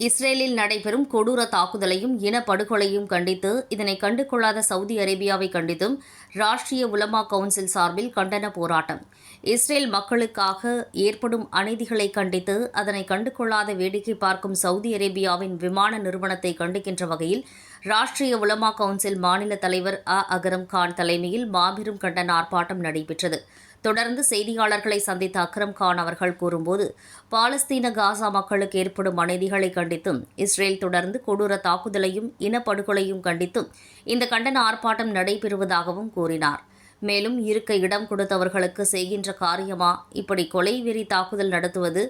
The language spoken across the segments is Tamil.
இஸ்ரேலில் நடைபெறும் கொடூர தாக்குதலையும் இனப்படுகொலையும் கண்டித்து இதனை கண்டுகொள்ளாத சவுதி அரேபியாவை கண்டித்தும் ராஷ்டிரிய உலமா கவுன்சில் சார்பில் கண்டன போராட்டம். இஸ்ரேல் மக்களுக்காக ஏற்படும் அநீதிகளை கண்டித்து அதனை கண்டுகொள்ளாத வேடிக்கை பார்க்கும் சவுதி அரேபியாவின் விமான நிறுவனத்தை கண்டிக்கின்ற வகையில் ராஷ்டிரிய உலமா கவுன்சில் மாநில தலைவர் அ. அகரம் கான் தலைமையில் மாபெரும் கண்டன ஆர்ப்பாட்டம் நடைபெற்றது. தொடர்ந்து செய்தியாளர்களை சந்தித்த அக்ரம் கான் அவர்கள் கூறும்போது பாலஸ்தீன காசா மக்களுக்கு ஏற்படும் அநீதிகளை கண்டித்தும் இஸ்ரேல் தொடர்ந்து கொடூர தாக்குதலையும் இனப்படுகொலையும் கண்டித்தும் இந்த கண்டன ஆர்ப்பாட்டம் நடைபெறுவதாகவும் கூறினார். மேலும் இருக்க இடம் கொடுத்தவர்களுக்கு செய்கின்ற காரியமா? இப்படி கொலை வெறி தாக்குதல் நடத்துவது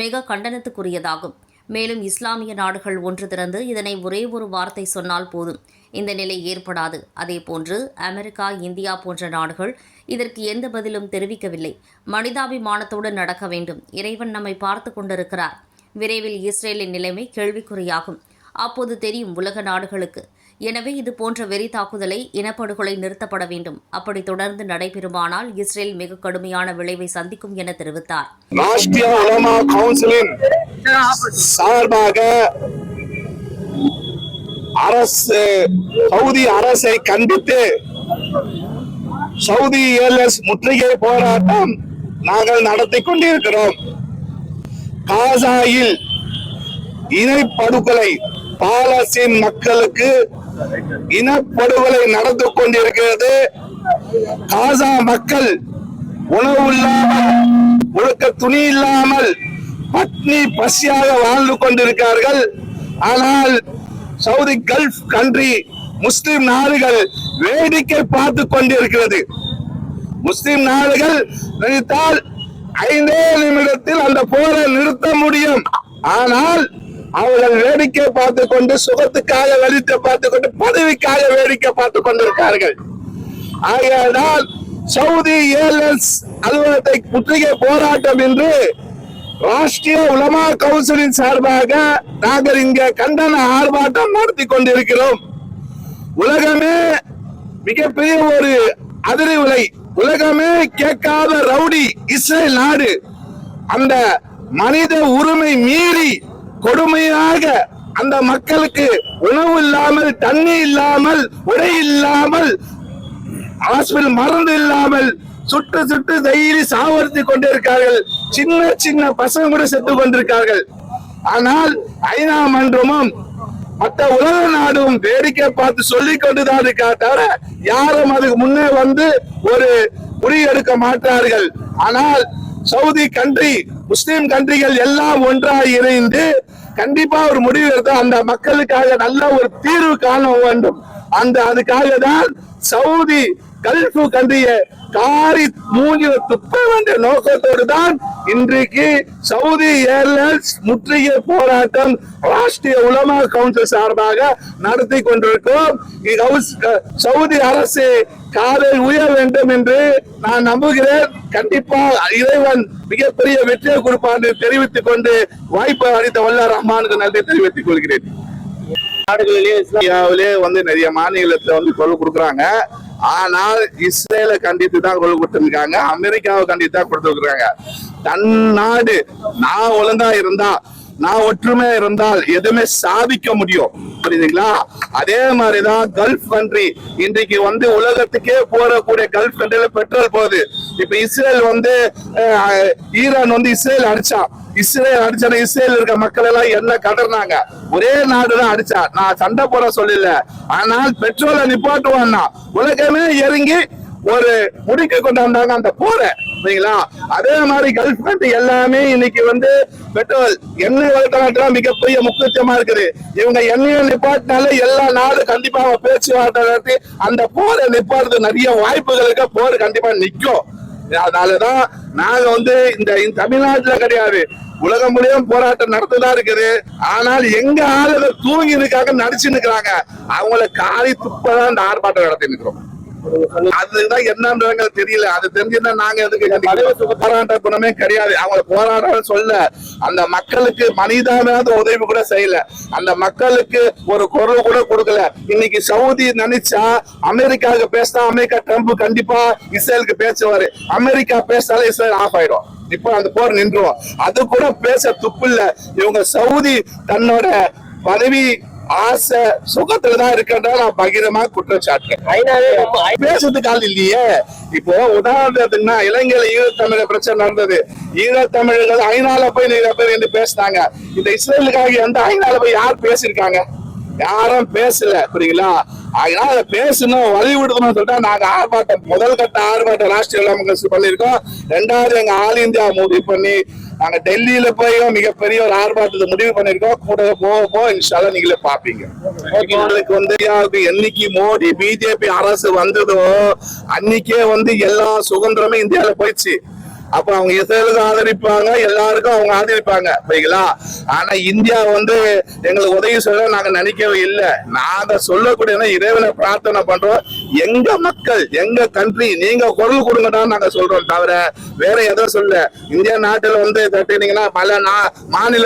மிக கண்டனத்துக்குரியதாகும். மேலும் இஸ்லாமிய நாடுகள் ஒன்று திறந்து இதனை ஒரே ஒரு வார்த்தை சொன்னால் போதும். இந்த நிலை ஏற்படாது. அதேபோன்று அமெரிக்கா இந்தியா போன்ற நாடுகள் இதற்கு எந்த பதிலும் தெரிவிக்கவில்லை. மனிதாபிமானத்தோடு நடக்க வேண்டும். இறைவன் நம்மை பார்த்து கொண்டிருக்கிறார். விரைவில் இஸ்ரேலின் நிலைமை கேள்விக்குறியாகும். அப்போது தெரியும் உலக நாடுகளுக்கு. எனவே இது போன்ற வெறி தாக்குதலை இனப்படுகொலை நிறுத்தப்பட வேண்டும். அப்படி தொடர்ந்து நடைபெறுமானால் இஸ்ரேல் மிக கடுமையான விளைவை சந்திக்கும் என தெரிவித்தார். அரசு சவுதி அரசை கண்டித்து சவுதி ஏர்லைன்ஸ் முற்றுகை போராட்டம் நாங்கள் நடத்தி கொண்டிருக்கிறோம். காசாயில் இனப்படுகொலை பாலஸ்தீன் மக்களுக்கு இனப்படுகொலை நடந்து கொண்டிருக்கிறது. காசா மக்கள் உணவு இல்லாமல் உழுக்க துணி இல்லாமல் பட்னி பசியாக வாழ்ந்து கொண்டிருக்கிறார்கள். ஆனால் சவுதி கல்ஃப் கண்ட்ரி முஸ்லிம் நாடுகள் வேடிக்கை பார்த்து கொண்டிருக்கிறது. முஸ்லிம் நாடுகள் நினைத்தால் ஐந்தே நிமிடத்தில் அந்த போரை நிறுத்த முடியும். ஆனால் அவர்கள் வேடிக்கை பார்த்து கொண்டு சுகத்துக்காக வேடிக்கை பார்த்து கொண்டு பதவிக்காக வேடிக்கை பார்த்து கொண்டிருக்கிறார்கள். ஆகையால் சவுதி ஏர்லைன்ஸ் அலுவலகத்தை முற்றுகை போராட்டம் என்று ராஷ்டிரிய உலமா கவுன்சிலின் சார்பாக நாங்கள் இங்க கண்டன ஆர்ப்பாட்டம் நடத்தி கொண்டிருக்கிறோம். உலகமே மிகப்பெரிய ஒரு அதிர்வு உலகமே கேட்காத ரவுடி இஸ்ரேல் நாடு. அந்த மனித உரிமை மீறி கொடுமையாக அந்த மக்களுக்கு உணவு இல்லாமல் தண்ணி இல்லாமல் உடை இல்லாமல் ஹாஸ்பிட்டல் மருந்து இல்லாமல் சுட்டு சுட்டு தைரி சாவர்த்தி கொண்டிருக்கார்கள் சின்ன சின்ன பசங்க கூட செத்து கொண்டிருக்கார்கள் ஆனால் ஐநா மன்றமும் மற்ற உலக நாடும் வேடிக்கை பார்த்து சொல்லிக் கொண்டுதான் இருக்கா தவிர யாரும் அதுக்கு முன்னே வந்து ஒரு முடிவெடுக்க மாட்டார்கள். ஆனால் சவுதி கண்ட்ரி முஸ்லிம் கண்ட்ரிகள் எல்லாம் ஒன்றாக இணைந்து கண்டிப்பா ஒரு முடிவு எடுத்து அந்த மக்களுக்காக நல்ல ஒரு தீர்வு காண வேண்டும். அந்த அதுக்காக தான் சவுதி கல்ஃபு கண்ட்ரிய காரி மூஞ்சில துப்ப வேண்டிய நோக்கத்தோடு தான் இன்றைக்கு சவுதி ஏர்லைன்ஸ் முற்றுகை போராட்டம் ராஷ்டிரிய உலமா கவுன்சில் சார்பாக நடத்தி கொண்டிருக்கிறோம். சவுதி அரசு காலை உயர வேண்டும் என்று நான் நம்புகிறேன். கண்டிப்பா இறைவன் மிகப்பெரிய வெற்றியை கொடுப்பான் என்று தெரிவித்துக் கொண்டு வாய்ப்பு அளித்த வல்ல ரஹ்மானுக்கு நன்றி தெரிவித்துக் கொள்கிறேன். நாடுகளிலே இஸ்லாமியாவிலே வந்து நிறைய மாநிலத்துல வந்து குரல் கொடுக்குறாங்க. ஆனால் இஸ்ரேலை கண்டித்து தான் குரல் கொடுத்துருக்காங்க அமெரிக்காவை கண்டித்து தான் கொடுத்துருக்காங்க. தன் நாடு நான் ஒழுங்கா இருந்தா நான் ஒற்றுமையா இருந்தால் எதுவுமே சாதிக்க முடியும். புரியுதுங்களா? அதே மாதிரிதான் கல்ஃப் கண்ட்ரி இன்றைக்கு வந்து உலகத்துக்கே போறக்கூடிய கல்ஃப் கண்ட்ரில பெட்ரோல் போகுது. இப்ப இஸ்ரேல் வந்து ஈரான் வந்து இஸ்ரேல் அடிச்சான். இஸ்ரேல் அடிச்சா இஸ்ரேல் இருக்க மக்கள் எல்லாம் என்ன கடறாங்க ஒரே நாடுதான் அடிச்சா. நான் சண்டை போட சொல்லல. ஆனால் பெட்ரோலை நிப்பாட்டுவான்னா உலகமே இறங்கி ஒரு முடிக்கு கொண்டாந்தாங்க அந்த போரை. சரிங்களா அதே மாதிரி கல்ஃப் கண்ட்ரி எல்லாமே இன்னைக்கு வந்து பெட்ரோல் எண்ணெய் வளர்த்தலாட்டுலாம் மிகப்பெரிய முக்கியத்துவமா இருக்குது. இவங்க எண்ணெயை நிப்பாட்டினாலே எல்லா நாடு கண்டிப்பா அவங்க பேச்சுவார்த்தை நடத்தி அந்த போரை நிப்பாடுறது நிறைய வாய்ப்புகள் இருக்க. போர் கண்டிப்பா நிக்கும் அதனாலதான் நாங்க வந்து இந்த தமிழ்நாட்டுல கிடையாது. உலகம் முழுவதும் போராட்டம் நடத்துதான் இருக்குது. ஆனால் எங்க ஆளுகள் தூங்கி இருக்காங்க நடிச்சு நிக்கிறாங்க அவங்கள காரி துப்பதான் இந்த ஆர்ப்பாட்டம் நடத்தி நிக்கிறோம் அதுதான் என்னன்றது தெரியல. அது தெரிஞ்சுன்னா நாங்க எதுக்கு போராட்ட குணமே கிடையாது. அவங்கள போராட்டம் சொல்ல அந்த மக்களுக்கு மனிதானாத உதவி கூட செய்யல. அந்த மக்களுக்கு ஒரு குரல் கூட கொடுக்கல. இன்னைக்கு சவுதி நினைச்சா அமெரிக்காவுக்கு பேசினா அமெரிக்கா ட்ரம்ப் கண்டிப்பா இஸ்ரேலுக்கு பேசுவாரு. அமெரிக்கா பேசினாலே இஸ்ரேல் ஆஃப் ஆயிடும். இப்போ அந்த போர் நின்றுவோம் அது கூட பேச துப்பு இல்ல இவங்க சவுதி தன்னோட பதவி ஆசை சுகத்துல தான் இருக்கின்றத நான் பகிரமா குற்றச்சாட்டு பேசுறதுக்கு ஆள் இல்லையே. இப்போ உதாரணத்துக்குன்னா இலங்கையில ஈழத்தமிழ பிரச்சனை நடந்தது. ஈழத்தமிழர்கள் ஐநால போய் நிறைய பேர் வந்து பேசினாங்க. இந்த இஸ்ரேலுக்காக எந்த ஐநால போய் யார் பேசியிருக்காங்க? யாரும் பேசல புரியுங்களா அதனால அதை பேசணும் வழி சொல்லிட்டு நாங்க ஆர்ப்பாட்டம் முதல் கட்ட ஆர்ப்பாட்டம் ராஷ்டிரிய இளம் கட்சி பண்ணியிருக்கோம். ரெண்டாவது எங்க ஆல் இந்தியா முடிவு பண்ணி நாங்க டெல்லியில போய் மிகப்பெரிய ஒரு ஆர்ப்பாட்டத்தை முடிவு பண்ணிருக்கோம் கூட போக போக இன்ஷால நீங்களே பாப்பீங்க உங்களுக்கு வந்து என்னைக்கு மோடி பிஜேபி அரசு வந்ததோ அன்னைக்கே வந்து எல்லா சுதந்திரமும் இந்தியால போயிடுச்சு. அப்ப அவங்க இஸ்ரேலுக்கு ஆதரிப்பாங்க எல்லாருக்கும் அவங்க ஆதரிப்பாங்க சரிங்களா ஆனா இந்தியா வந்து எங்களுக்கு உதவி சொல்ல நாங்க நினைக்கவே இல்லை. நாங்க சொல்லக்கூடிய இறைவனை பிரார்த்தனை பண்றோம். எங்க மக்கள் எங்க கண்ட்ரி நீங்க குரல் கொடுங்கடா நாங்க சொல்றோம் தவிர வேற எதுவும் சொல்ல. இந்திய நாட்டுல வந்து தட்டினீங்கன்னா பல நா-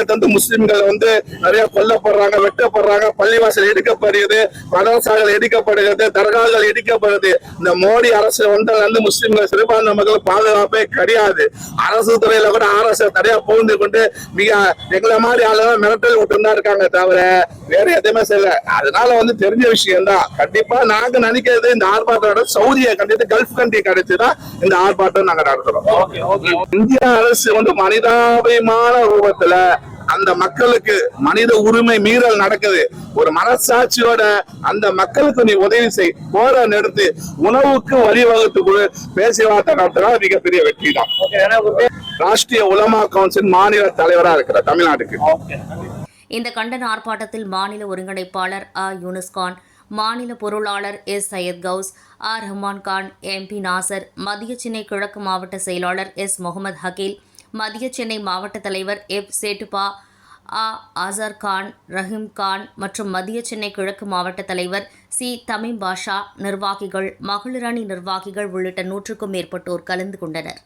வந்து முஸ்லிம்கள் வந்து நிறைய கொல்லப்படுறாங்க வெட்டப்படுறாங்க பள்ளிவாசல் இடிக்கப்படுகிறது மதரசாக்கள் இடிக்கப்படுகிறது தர்காக்கள் இடிக்கப்படுது இந்த மோடி அரசு வந்ததுல வந்து முஸ்லிம்கள் சிறுபான்மை மக்கள் பாதுகாப்பே கிடையாது. அரசு துறையில கூட அரசு தடையா புகுந்து கொண்டு மிக எங்களை மாதிரி ஆளுநர் மிரட்டல் விட்டுருந்தா இருக்காங்க தவிர வேற எதுவுமே செய்யல. அதனால வந்து தெரிஞ்ச விஷயம் தான் கண்டிப்பா நாங்க நினைக்கிறது இந்த ஆர்ப்பாட்டம் சவுதியை கண்டித்து கல்ஃப் கண்ட்ரி கிடைச்சுதான் இந்த ஆர்ப்பாட்டம் நாங்க நடத்துறோம். இந்திய அரசு வந்து மனிதாபிமான ரூபத்துல அந்த மக்களுக்கு மனித உரிமை மீறல் நடக்குது. ஒரு மனசாட்சியோட அந்த மக்களுக்கு நீ உதவி செய் போற நிறுத்து உணவுக்கு வழிவகுத்து கொடு பேச்சுவார்த்தை நடத்தினா மிகப்பெரிய வெற்றி தான். ராஷ்டிரிய உலமா கவுன்சில் மாநில தலைவரா இருக்கிற தமிழ்நாட்டுக்கு. இந்த கண்டன ஆர்ப்பாட்டத்தில் மாநில ஒருங்கிணைப்பாளர் அ. யூனுஸ்கான் மாநில பொருளாளர் S. Syed Ghouse R. Rahman Khan MP Nasar மத்திய சென்னை கிழக்கு மாவட்ட செயலாளர் எஸ். முகமது ஹக்கீல் மத்திய சென்னை மாவட்ட தலைவர் எஃப். சேட்டுபா ஆ. ஆசார் கான் ரஹீம் கான் மற்றும் மத்திய சென்னை கிழக்கு மாவட்ட தலைவர் சி. தமிம் பாஷா நிர்வாகிகள் மகளிரணி நிர்வாகிகள் உள்ளிட்ட நூற்றுக்கும் மேற்பட்டோர் கலந்து கொண்டனர்.